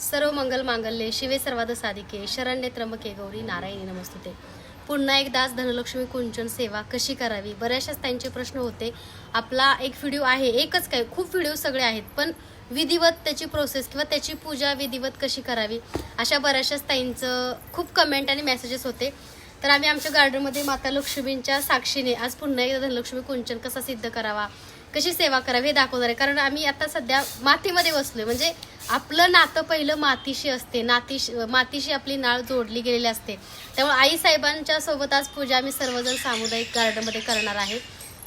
सर्व मंगल मांगल्ये शिवे सर्वाद साधिके शरण्य त्र्यंबके गौरी नारायणी नमस्तुते. पुन्हा एकदाच धनलक्ष्मी कुंचन सेवा कशी करावी? बऱ्याचशाच त्यांचे प्रश्न होते. आपला एक व्हिडिओ आहे एकच काय खूप व्हिडिओ सगळे आहेत पण विधिवत त्याची प्रोसेस किंवा त्याची पूजा विधिवत कशी करावी? अशा बऱ्याचशाच ताईंचं खूप कमेंट आणि मेसेजेस होते. तर आम्ही आमच्या गार्डनमध्ये माता लक्ष्मींच्या साक्षीने आज पुन्हा एकदा धनलक्ष्मी कुंचन कसा सिद्ध करावा कशी सेवा करावी हे दाखवणार आहे. कारण आम्ही आता सध्या मातीमध्ये बसलोय. म्हणजे आपलं नातं पहिलं मातीशी असते. नातीशी मातीशी आपली नाळ जोडली गेलेली असते. त्यामुळे आई साहेबांच्या सोबत आज पूजा आम्ही सर्वजण सामुदायिक गार्डनमध्ये करणार आहे.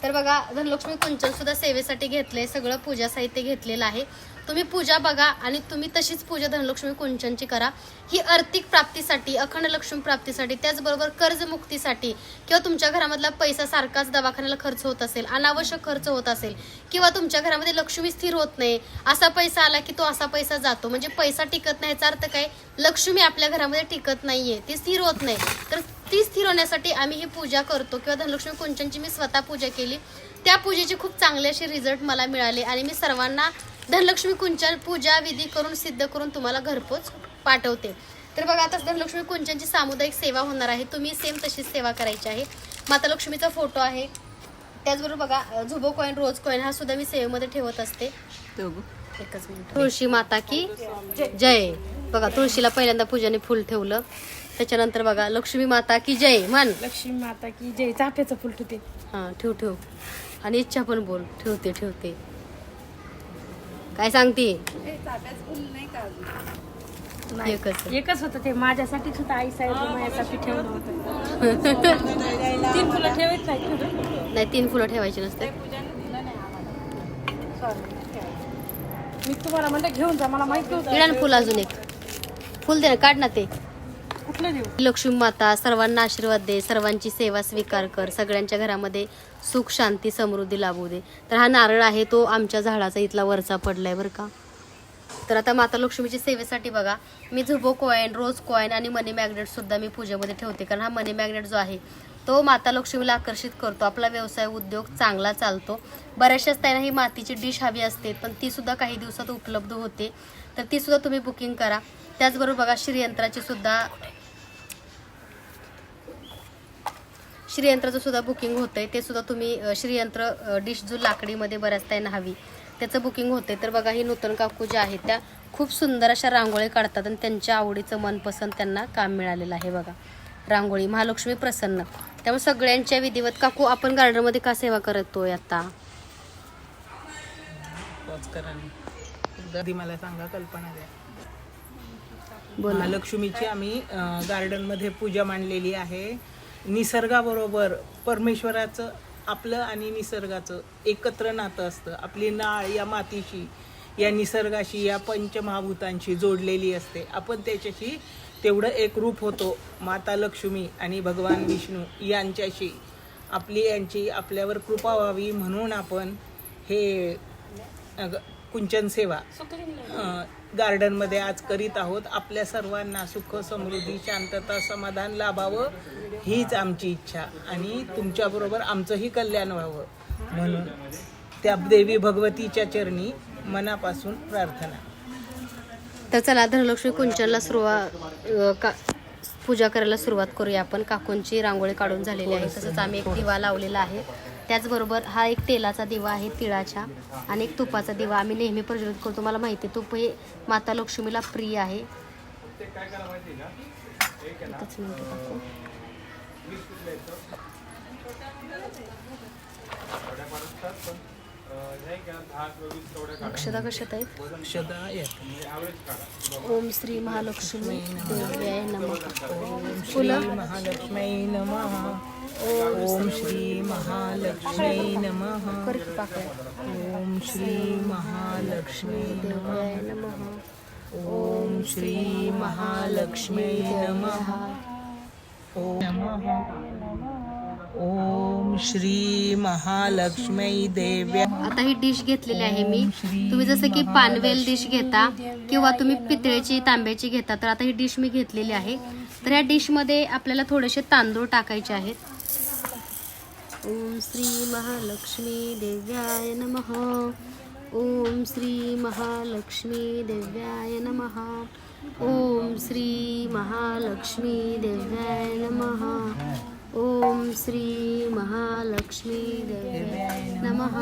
तर बघा धनलक्ष्मी कुंचन सुद्धा सेवेसाठी घेतलंय. सगळं पूजा साहित्य घेतलेलं आहे. तुम्ही पूजा बघा आणि तुम्ही तशीच पूजा धनलक्ष्मी कुंचनची करा. ही आर्थिक प्राप्तीसाठी अखंड लक्ष्मी प्राप्तीसाठी त्याचबरोबर कर्जमुक्तीसाठी किंवा तुमच्या घरामधला पैसा सारखाच दवाखान्याला खर्च होत असेल अनावश्यक खर्च होत असेल किंवा तुमच्या घरामध्ये लक्ष्मी स्थिर होत नाही असा पैसा आला की तो असा पैसा जातो. म्हणजे पैसा टिकत नाही याचा अर्थ काय? लक्ष्मी आपल्या घरामध्ये टिकत नाहीये ती स्थिर होत नाही. तर ती स्थिर होण्यासाठी आम्ही ही पूजा करतो किंवा धनलक्ष्मी कुंचनची मी स्वतः पूजा केली. त्या पूजेचे खूप चांगले असे रिझल्ट मला मिळाले आणि मी सर्वांना धनलक्ष्मी कुंचन पूजा विधी करून सिद्ध करून तुम्हाला घरपोच पाठवते. तर बघा आता धनलक्ष्मी कुंचनची सामुदायिक सेवा होणार आहे. तुम्ही सेम तशीच सेवा करायची आहे. माता लक्ष्मीचा फोटो आहे. त्याचबरोबर बघा झुबो कॉईन रोज कॉईन हा सुद्धा मी सेवेमध्ये ठेवत असते. एकच मिनिट. तुळशी माता की जय. बघा तुळशीला पहिल्यांदा पूजाने फुल ठेवलं. त्याच्यानंतर बघा लक्ष्मी माता की जय. म्हण. लक्ष्मी माता की जय. चाफ्याचं फुल ठेवते. हा ठेव ठेव. आणि इच्छा पण बोल. ठेवते ठेवते. काय सांगते? एकच. एकच होतं ते. माझ्यासाठीच होतं आई साहेब माझ्यासाठी ठेवलं होतं. तीन फुलं ठेवायच नाही नाही तीन फुलं ठेवायची नसते मी तुम्हाला म्हणलं घेऊन जा मला माहिती फुल अजून एक. फुल दे ना काढ ना ते. कुठलं देऊ. लक्ष्मी माता सर्वांना आशीर्वाद दे सर्वांची सेवा स्वीकार कर सगळ्यांच्या घरामध्ये सुख शांती समृद्धी लाभू दे. तर हा नारळ आहे तो आमच्या झाडाचा इथला वरचा पडलाय बरं का. तर आता माता लक्ष्मीच्या सेवेसाठी बघा मी झुबो कॉईन रोज कॉईन आणि मनी मॅग्नेट सुद्धा मी पूजेमध्ये ठेवते. कारण हा मनी मॅग्नेट जो आहे तो माता लक्ष्मीला आकर्षित करतो. आपला व्यवसाय उद्योग चांगला चालतो. बऱ्याचशाच त्यांना ही मातीची डिश हवी असते पण ती सुद्धा काही दिवसात उपलब्ध होते. तर ती सुद्धा तुम्ही बुकिंग करा. त्याचबरोबर बघा श्रीयंत्राची सुद्धा श्रीयंत्राचं सुद्धा बुकिंग होतंय. ते सुद्धा तुम्ही श्रीयंत्र डिश जो लाकडीमध्ये बऱ्याच त्यांना हवी त्याचं बुकिंग होते तर बघा ही नूतन काकू ज्या आहेत त्या खूप सुंदर अशा रांगोळी काढतात आणि त्यांच्या आवडीचं मनपसंत त्यांना काम मिळालेलं आहे बघा. रांगोळी महालक्ष्मी प्रसन्न. त्यामुळे सगळ्यांच्या विधिवत काकू आपण गार्डनमध्ये का सेवा करतोय आता? मला सांगा कल्पना द्या. बोला. महालक्ष्मीची आम्ही गार्डनमध्ये पूजा मांडलेली आहे. निसर्गाबरोबर परमेश्वराचं आपलं आणि निसर्गाचं एकत्र नातं असतं. आपली नाळ या मातीशी या निसर्गाशी या पंचमहाभूतांशी जोडलेली असते. आपण त्याच्याशी तेवढं एक रूप होतो. माता लक्ष्मी आणि भगवान विष्णू यांच्याशी. आपली यांची आपल्यावर कृपा व्हावी म्हणून आपण हे कुंचन सेवा. गार्डनमध्ये आज करीत आहोत. आपल्या सर्वांना सुख समृद्धी शांतता समाधान लाभावं हीच आमची इच्छा. आणि तुमच्याबरोबर आमचंही कल्याण व्हावं. म्हणून त्या देवी भगवतीच्या चरणी मनापासून प्रार्थना. तर चला धनलक्ष्मी कुंचनला सुरुवात का पूजा करायला सुरुवात करूया आपण. काकूंची रांगोळी काढून झालेली आहे. तसंच आम्ही एक दिवा लावलेला आहे. त्याचबरोबर हा एक तेलाचा दिवा आहे तिळाच्या आणि एक तुपाचा दिवा. आम्ही नेहमी प्रज्वलित करतो. मला माहिती आहे तुप हे माता लक्ष्मीला प्रिय आहे. अक्षता कशात आहेत? अक्षदा ओम श्री महालक्ष्मी फुलं? महालक्ष्मी नमः. ओम श्री महालक्ष्मी नमः। ओम श्री महालक्ष्मी नमः। ओम श्री महालक्ष्मी नमः। ओम नमः ओम श्री महालक्ष्मी देव्या। आता ही डिश घेतलेली आहे मी. तुम्ही जसं की पानवेल डिश घेता किंवा तुम्ही पितळेची तांब्याची घेता तर आता ही डिश मी घेतलेली आहे. तर या डिशमध्ये आपल्याला थोडेसे तांदूळ टाकायचे आहेत. ओम श्री महालक्ष्मी देव्याय नमः। ओम श्री महालक्ष्मी देव्याय नम। ओम श्री महालक्ष्मी देव्याय नम। ओम श्री महालक्ष्मी देव्याय नमः।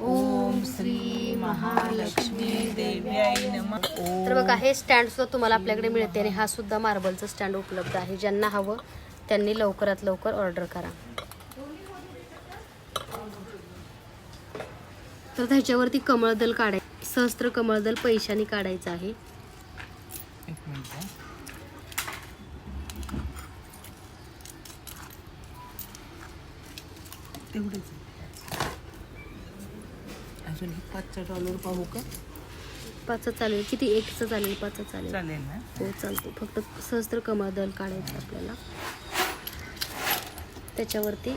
ओम श्री महालक्ष्मी देव्याय नमः। तर बघा हे स्टँड सुद्धा तुम्हाला आपल्याकडे मिळते आणि हा सुद्धा मार्बलचं स्टँड उपलब्ध आहे. ज्यांना हवं त्यांनी लवकरात लवकर ऑर्डर करा. तर त्याच्यावरती कमळदल काढाय सहस्त्र कमळदल पैशाने काढायचं आहे. अजून पाचचा डॉलर पाहू का? पाच चालेल. किती? एकचं चालेल पाच चालेल. चालेल ना. हो चालते फक्त सहस्त्र कमळदल काढायचं आपल्याला. त्याच्यावरती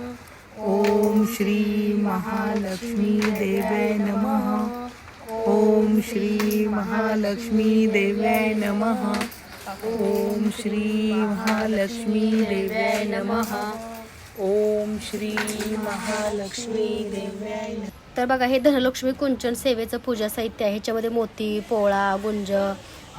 ओम श्री महालक्ष्मी देव्याय नमः। ओम श्री महालक्ष्मी देव्याय नमः। ओम श्री महालक्ष्मी देवै नमः। ओम श्री महालक्ष्मी देव्याय तर बघा हे धनलक्ष्मी कुंचन सेवेचं पूजा साहित्य आहे. ह्याच्यामध्ये मोती पोळा गुंज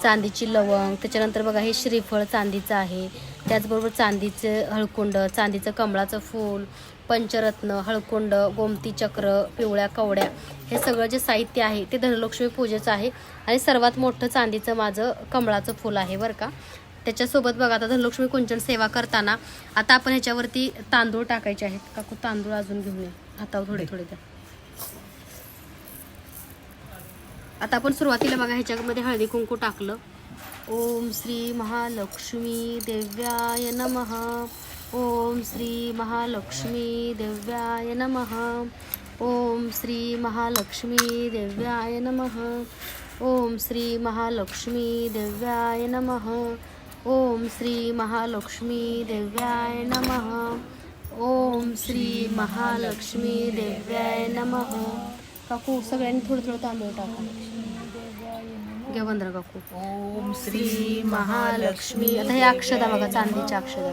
चांदीची लवंग त्याच्यानंतर बघा हे श्रीफळ चांदीचं आहे. त्याचबरोबर चांदीचं हळकुंड चांदीचं कमळाचं फूल पंचरत्न हळकुंड गोमती चक्र पिवळ्या कवड्या हे सगळं जे साहित्य आहे ते धनलक्ष्मी पूजेचं आहे. आणि सर्वात मोठं चांदीचं माझं कमळाचं फूल आहे बरं का. त्याच्यासोबत बघा आता धनलक्ष्मी कुंचन सेवा करताना आता आपण ह्याच्यावरती तांदूळ टाकायचे आहेत. काकू तांदूळ अजून घेऊन ये. हातावर थोडे थोडे द्या. आता आपण सुरुवातीला बघा ह्याच्यामध्ये हळदी कुंकू टाकलं. ओम श्री महालक्ष्मी देव्याय नमः. ओम श्री महालक्ष्मी देव्याय नमः। ओम श्री महालक्ष्मी देव्याय नमः। ओम श्री महालक्ष्मी देव्याय नमः। ओम श्री महालक्ष्मी देव्याय नमः। ओम श्री महालक्ष्मी देव्याय नमः। काकू सगळ्यांनी थोडं थोडं तांदूळ टाका. घ्या बंदरा काकू. ओम श्री महालक्ष्मी आता हे अक्षदा बघा चांदीच्या अक्षदा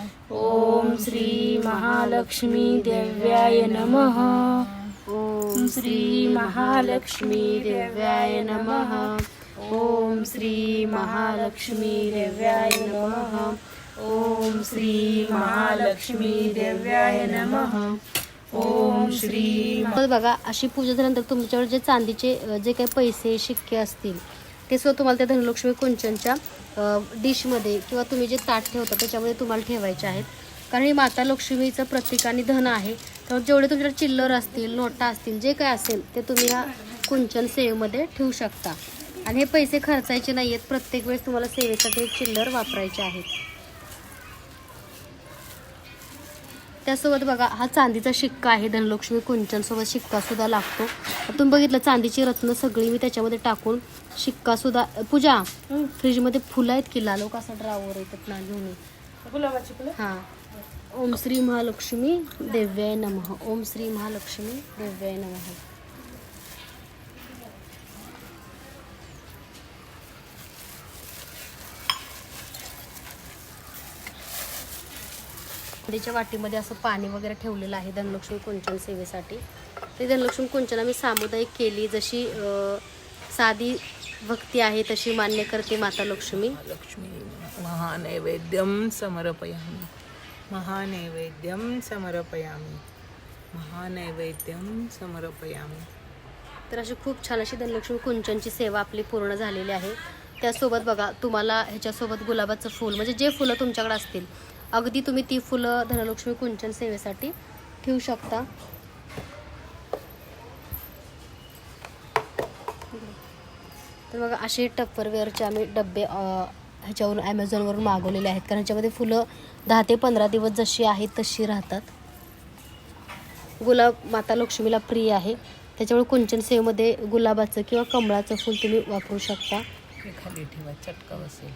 ॐ श्रीमहालक्ष्मीदेव्याय नमः। श्री महालक्ष्मी नमः। नम। ओम नमः महालक्ष्मी देव्याय नमः। ओम श्री बघा अशी पूजा झाल्यानंतर तुमच्यावर जे चांदीचे जे काही पैसे शिक्के असतील ते सुद्धा तुम्हाला त्या धनलक्ष्मी कुंचनच्या डिशमध्ये किंवा तुम्ही जे ताट ठेवता त्याच्यामध्ये तुम्हाला ठेवायचे आहेत. कारण हे माता लक्ष्मीचं प्रतीक आणि धन आहे. तर जेवढे तुमच्याकडे चिल्लर असतील नोटा असतील जे काय असेल ते तुम्ही या कुंचन सेवेमध्ये ठेवू शकता. आणि हे पैसे खर्चायचे नाही आहेत प्रत्येक वेळेस तुम्हाला सेवेसाठी चिल्लर वापरायचे आहेत. त्यासोबत बघा हा चांदीचा शिक्का आहे. धनलक्ष्मी कुंचन सोबत शिक्का सुद्धा लागतो. तुम्ही बघितलं चांदीची रत्न सगळी मी त्याच्यामध्ये टाकून शिक्का सुद्धा पूजा फ्रीजमध्ये फुलं आहेत की लालो? कसा ड्रावर येतात ना घेऊन. गुलाबाची फुलं? हा. ओम श्री महालक्ष्मी देव्याय नमः. ओम श्री महालक्ष्मी देव्याय नमः. त्याच्या वाटीमध्ये असं पाणी वगैरे ठेवलेलं आहे धनलक्ष्मी कुंचन सेवेसाठी. ते धनलक्ष्मी कुंचन आम्ही सामुदायिक केली जशी साधी भक्ती आहे तशी मान्य करते माता लक्ष्मी. लक्ष्मी महानैवेद्यम समर्पयामी. महानैवेद्यम समर्पयामी. महानैवेद्यम समर्पयामी. तर अशी खूप छान अशी धनलक्ष्मी कुंचनची सेवा आपली पूर्ण झालेली आहे. त्यासोबत बघा तुम्हाला ह्याच्यासोबत गुलाबाचं फूल म्हणजे जे फुलं तुमच्याकडे असतील अगदी तुम्ही ती फुलं धनलक्ष्मी कुंचन सेवेसाठी ठेवू शकता. तर बघा असे टप्परवेअरचे आम्ही डबे ह्याच्यावरून ॲमेझॉनवरून मागवलेले आहेत. कारण ह्याच्यामध्ये फुलं दहा ते पंधरा दिवस जशी आहेत तशी राहतात. गुलाब माता लक्ष्मीला प्रिय आहे. त्याच्यामुळे कुंचन सेवेमध्ये गुलाबाचं किंवा कमळाचं फूल तुम्ही वापरू शकता. खाली ठेवा चटका बसेल.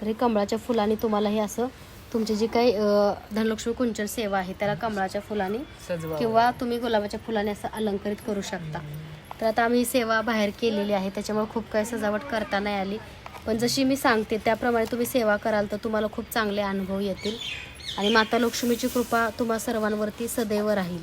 तर हे कमळाच्या फुलाने तुम्हाला हे असं तुमची जी काही धनलक्ष्मी कुंचन सेवा आहे त्याला कमळाच्या फुलाने किंवा तुम्ही गुलाबाच्या फुलाने असं अलंकरित करू शकता. तर आता आम्ही सेवा बाहेर केलेली आहे त्याच्यामुळे खूप काही सजावट करता नाही आली. पण जशी मी सांगते त्याप्रमाणे तुम्ही सेवा कराल तर तुम्हाला खूप चांगले अनुभव येतील. आणि माता लक्ष्मीची कृपा तुम्हा सर्वांवरती सदैव राहील.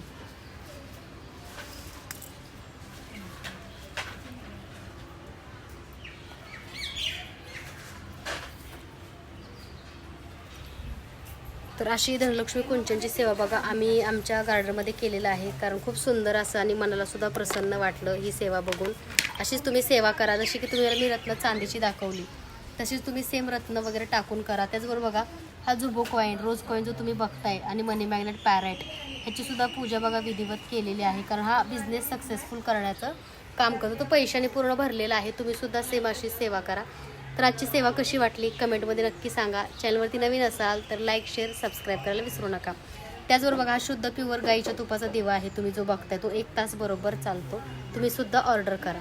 तर अशी धनलक्ष्मी कुंचनची सेवा बघा आम्ही आमच्या गार्डनमध्ये केलेलं आहे. कारण खूप सुंदर असं आणि मनाला सुद्धा प्रसन्न वाटलं ही सेवा बघून. अशीच तुम्ही सेवा करा. जशी की तुम्ही मी रत्न चांदीची दाखवली तशीच तुम्ही सेम रत्न वगैरे टाकून करा. त्याचबरोबर बघा हा जुबो कॉईन रोज कॉईन जो तुम्ही बघताय आणि मनी मॅग्नेट पॅरेट ह्याचीसुद्धा पूजा बघा विधिवत केलेली आहे. कारण हा बिझनेस सक्सेसफुल करण्याचं काम करतो. तो पैशाने पूर्ण भरलेला आहे. तुम्हीसुद्धा सेम अशी सेवा करा. तर आजची सेवा कशी वाटली कमेंटमध्ये नक्की सांगा. चॅनलवरती नवीन असाल तर लाईक शेअर सबस्क्राईब करायला विसरू नका. त्याचबरोबर बघा हा शुद्ध प्युअर गाईच्या तुपाचा दिवा आहे. तुम्ही जो बघताय तो एक तास बरोबर चालतो. तुम्ही सुद्धा ऑर्डर करा.